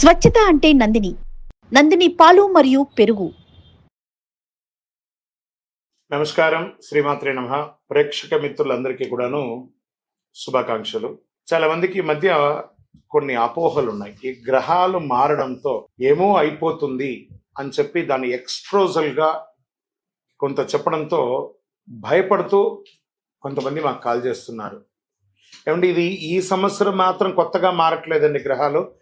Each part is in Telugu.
స్వచ్ఛత అంటే నందిని. నందిని పాలు మరియు పెరుగు. నమస్కారం శ్రీమాత్రే నమ. ప్రేక్షక మిత్రులందరికీ కూడాను శుభాకాంక్షలు. చాలా మందికి ఈ మధ్య కొన్ని అపోహలు ఉన్నాయి. ఈ గ్రహాలు మారడంతో ఏమో అయిపోతుంది అని చెప్పి దాన్ని ఎక్స్ప్రోజల్గా కొంత చెప్పడంతో భయపడుతూ కొంతమంది మాకు కాల్ చేస్తున్నారు. ఏమంటే ఇది ఈ సంవత్సరం మాత్రం కొత్తగా మారట్లేదండి గ్రహాలు?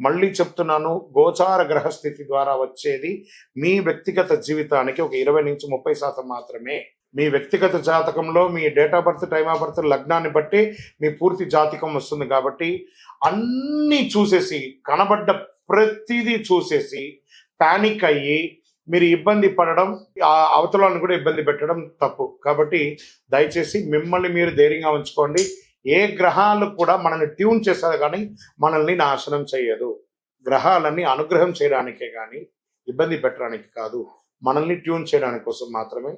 మళ్ళీ చెప్తున్నాను గోచార గ్రహస్థితి ద్వారా వచ్చేది మీ వ్యక్తిగత జీవితానికి ఒక ఇరవై నుంచి ముప్పై శాతం మాత్రమే. మీ వ్యక్తిగత జాతకంలో మీ date of birth time of birth లగ్నాన్ని బట్టి మీ పూర్తి జాతకం వస్తుంది కాబట్టి అన్నీ చూసేసి కనబడ్డ ప్రతిదీ చూసేసి ప్యానిక్ అయ్యి మీరు ఇబ్బంది పడడం ఆ అవతలను కూడా ఇబ్బంది పెట్టడం తప్పు. కాబట్టి దయచేసి మిమ్మల్ని మీరు ధైర్యంగా ఉంచుకోండి. ఏ గ్రహాలు కూడా మనల్ని ట్యూన్ చేస్తారు కానీ మనల్ని నాశనం చేయదు. గ్రహాలన్నీ అనుగ్రహం చేయడానికే కానీ ఇబ్బంది పెట్టడానికి కాదు. మనల్ని ట్యూన్ చేయడానికి కోసం మాత్రమే.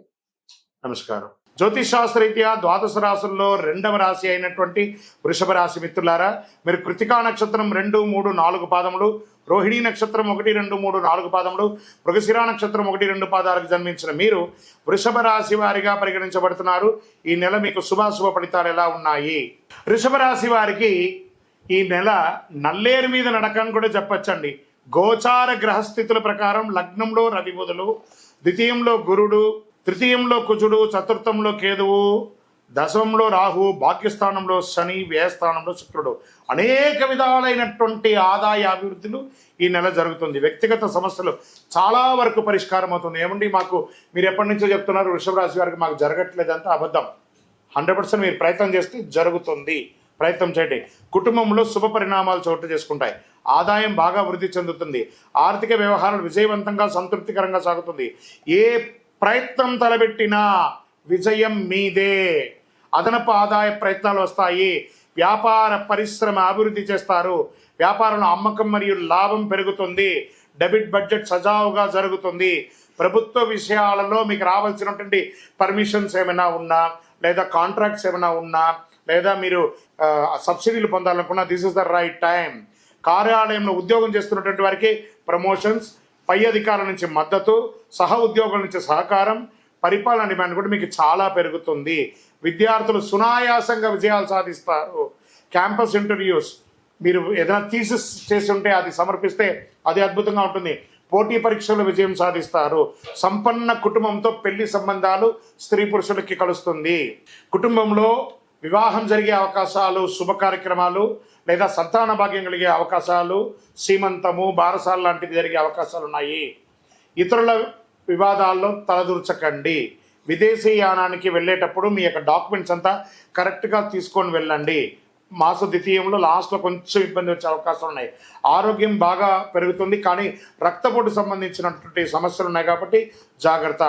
నమస్కారం. జ్యోతిష్ శాస్త్రరీత్యా ద్వాదశ రాశుల్లో రెండవ రాశి అయినటువంటి వృషభ రాశి మిత్రులారా మీరు కృతికా నక్షత్రం రెండు మూడు నాలుగు పాదములు రోహిణీ నక్షత్రం ఒకటి రెండు మూడు నాలుగు పాదములు మృగశిరా నక్షత్రం ఒకటి రెండు పాదాలకు జన్మించిన మీరు వృషభ రాశి వారిగా పరిగణించబడుతున్నారు. ఈ నెల మీకు శుభాశుభ ఫలితాలు ఎలా ఉన్నాయి? వృషభ రాశి వారికి ఈ నెల నల్లేరు మీద నడకని కూడా చెప్పచ్చండి. గోచార గ్రహస్థితుల ప్రకారం లగ్నంలో రవి బుధులు ద్వితీయంలో గురుడు తృతీయంలో కుజుడు చతుర్థంలో కేతువు దశమంలో రాహు భాగ్యస్థానంలో శని వ్యయస్థానంలో శుక్రుడు. అనేక విధాలైనటువంటి ఆదాయ అభివృద్ధులు ఈ నెల జరుగుతుంది. వ్యక్తిగత సమస్యలు చాలా వరకు పరిష్కారం అవుతుంది. ఏమండి మాకు? మీరు ఎప్పటి నుంచో చెప్తున్నారు వృషభ రాశి వారికి మాకు జరగట్లేదంటే అబద్ధం. హండ్రెడ్ పర్సెంట్ మీరు ప్రయత్నం చేస్తే జరుగుతుంది. ప్రయత్నం చేయండి. కుటుంబంలో శుభ పరిణామాలు చోటు చేసుకుంటాయి. ఆదాయం బాగా వృద్ధి చెందుతుంది. ఆర్థిక వ్యవహారాలు విజయవంతంగా సంతృప్తికరంగా సాగుతుంది. ఏ ప్రయత్నం తలబెట్టినా విజయం మీదే. అదనపు ఆదాయ ప్రయత్నాలు వస్తాయి. వ్యాపార పరిశ్రమ అభివృద్ధి చేస్తారు. వ్యాపారంలో అమ్మకం మరియు లాభం పెరుగుతుంది. డెబిట్ బడ్జెట్ సజావుగా జరుగుతుంది. ప్రభుత్వ విషయాలలో మీకు రావాల్సినటువంటి పర్మిషన్స్ ఏమైనా ఉన్నా లేదా కాంట్రాక్ట్స్ ఏమైనా ఉన్నా లేదా మీరు సబ్సిడీలు పొందాలనుకున్నా this is the right time. కార్యాలయంలో ఉద్యోగం చేస్తున్నటువంటి వారికి ప్రమోషన్స్ పై అధికారుల నుంచి మద్దతు సహ ఉద్యోగుల నుంచి సహకారం పరిపాలన డిమాండ్ కూడా మీకు చాలా పెరుగుతుంది. విద్యార్థులు సునాయాసంగా విజయాలు సాధిస్తారు. క్యాంపస్ ఇంటర్వ్యూస్ మీరు ఏదైనా థీసిస్ చేసి ఉంటే అది సమర్పిస్తే అది అద్భుతంగా ఉంటుంది. పోటీ పరీక్షలు విజయం సాధిస్తారు. సంపన్న కుటుంబంతో పెళ్ళి సంబంధాలు స్త్రీ పురుషులకి కలుస్తుంది. కుటుంబంలో వివాహం జరిగే అవకాశాలు శుభ కార్యక్రమాలు లేదా సంతాన భాగ్యం కలిగే అవకాశాలు సీమంతము బారసాలు లాంటివి జరిగే అవకాశాలు ఉన్నాయి. ఇతరుల వివాదాల్లో తలదూర్చకండి. విదేశీ యానానికి వెళ్ళేటప్పుడు మీ యొక్క డాక్యుమెంట్స్ అంతా కరెక్ట్గా తీసుకొని వెళ్ళండి. మాస ద్వితీయంలో లాస్ట్లో కొంచెం ఇబ్బంది వచ్చే అవకాశాలు ఉన్నాయి. ఆరోగ్యం బాగా పెరుగుతుంది కానీ రక్తపోటు సంబంధించినటువంటి సమస్యలు ఉన్నాయి కాబట్టి జాగ్రత్త.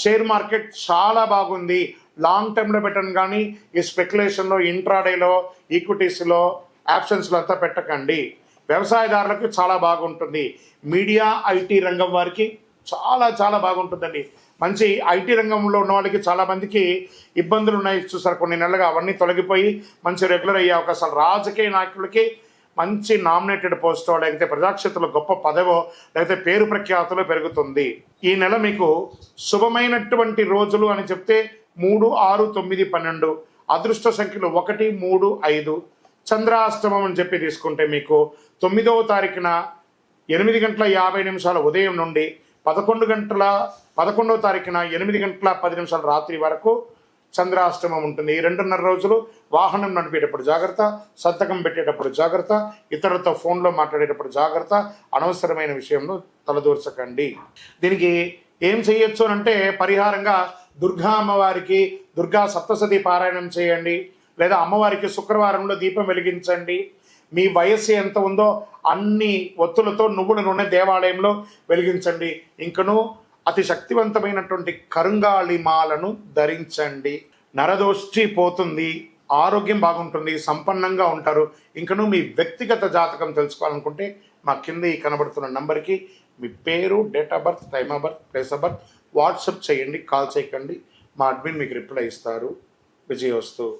షేర్ మార్కెట్ చాలా బాగుంది. లాంగ్ టర్మ్లో పెట్టండి కానీ ఈ స్పెక్యులేషన్లో ఇంట్రాడేలో ఈక్విటీస్లో ఆప్షన్స్లో అంతా పెట్టకండి. వ్యవసాయదారులకు చాలా బాగుంటుంది. మీడియా ఐటీ రంగం వారికి చాలా చాలా బాగుంటుందండి. మంచి ఐటీ రంగంలో ఉన్న వాళ్ళకి చాలా మందికి ఇబ్బందులు ఉన్నాయి. చూసారు కొన్ని నెలలుగా అవన్నీ తొలగిపోయి మంచి రెగ్యులర్ అయ్యే అవకాశాలు. రాజకీయ నాయకులకి మంచి నామినేటెడ్ పోస్టో లేకపోతే ప్రజాక్షేత్రంలో గొప్ప పదవో లేకపోతే పేరు ప్రఖ్యాతులు పెరుగుతుంది. ఈ నెల మీకు శుభమైనటువంటి రోజులు అని చెప్తే మూడు ఆరు తొమ్మిది పన్నెండు. అదృష్ట సంఖ్యలు ఒకటి మూడు ఐదు. చంద్రాష్టమం అని చెప్పి తీసుకుంటే మీకు తొమ్మిదవ తారీఖున ఎనిమిది గంటల యాభై నిమిషాల ఉదయం నుండి పదకొండు గంటల పదకొండవ తారీఖున ఎనిమిది గంటల పది నిమిషాల రాత్రి వరకు చంద్రాష్టమం ఉంటుంది. ఈ రెండున్నర రోజులు వాహనం నడిపేటప్పుడు జాగ్రత్త సంతకం పెట్టేటప్పుడు జాగ్రత్త ఇతరులతో ఫోన్లో మాట్లాడేటప్పుడు జాగ్రత్త అనవసరమైన విషయంలో తలదూర్చకండి. దీనికి ఏం చేయొచ్చు అని అంటే పరిహారంగా దుర్గా అమ్మవారికి దుర్గా సప్తసతి పారాయణం చేయండి. లేదా అమ్మవారికి శుక్రవారంలో దీపం వెలిగించండి. మీ వయస్సు ఎంత ఉందో అన్ని ఒత్తులతో నువ్వుల నూనె దేవాలయంలో వెలిగించండి. ఇంకను అతి శక్తివంతమైనటువంటి కరుంగాళి మాలను ధరించండి. నరదోష్టి పోతుంది. ఆరోగ్యం బాగుంటుంది. సంపన్నంగా ఉంటారు. ఇంకను మీ వ్యక్తిగత జాతకం తెలుసుకోవాలనుకుంటే మా కింద ఈ కనబడుతున్న నంబర్కి మీ పేరు date of birth time of birth place of birth WhatsApp చేయండి కాల్ చేయకండి. మా అడ్మిన్ మీకు రిప్లై ఇస్తారు. విజయవస్తు.